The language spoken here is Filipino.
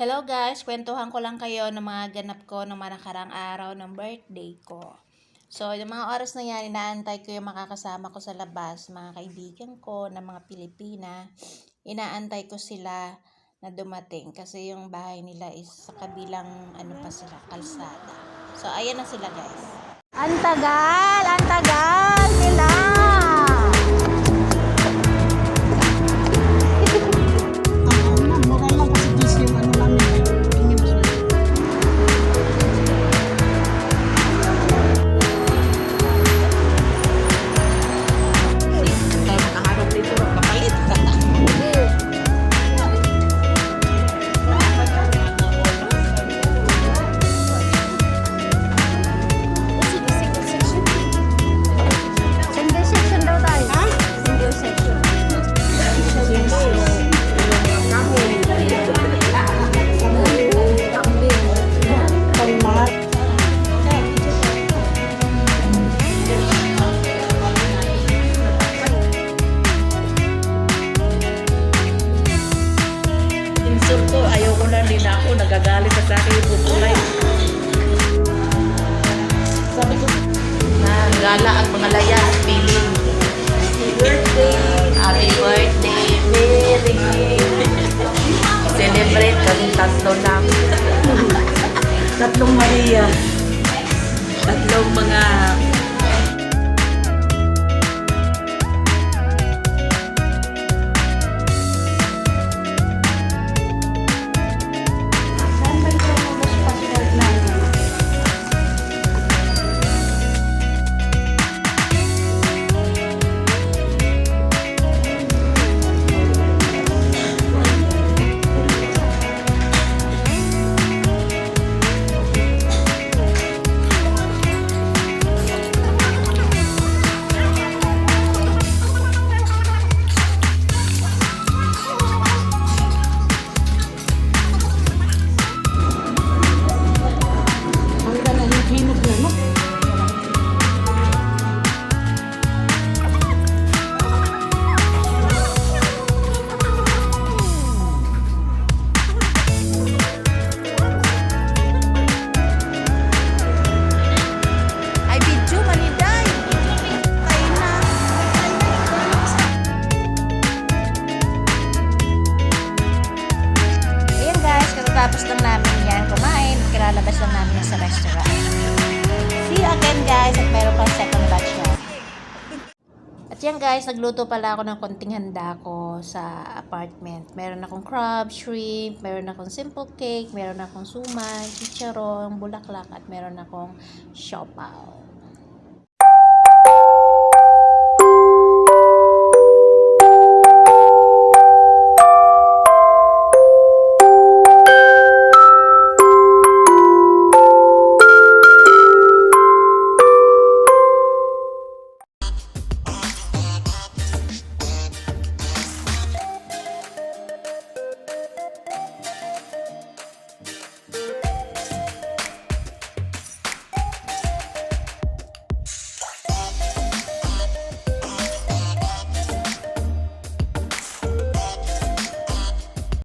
Hello guys, kwentuhan ko lang kayo ng mga ganap ko ng mga nakarang araw ng birthday ko. So, yung mga oras na yan, inaantay ko yung makakasama ko sa labas, mga kaibigan ko na mga Pilipina. Inaantay ko sila na dumating kasi yung bahay nila is sa kabilang ano pa sila, kalsada. So, ayan na sila guys. Ang tagal nagagalit na sa akin yung bubulay. Sabi ko, na gala ang mga laya, feeling. Happy birthday! Happy birthday, Mary! Celebrate kami tatlo lang. tatlong Maria. Tatlong mga guys, katatapos lang namin yan kumain. Kilalabas lang namin sa restaurant. See you again guys at meron pang second batch yan. At yan guys, nagluto pala ako ng konting handa ko sa apartment. Meron akong crab, shrimp, meron akong simple cake, meron akong suman, chicharon, bulaklak, at meron akong siopaw.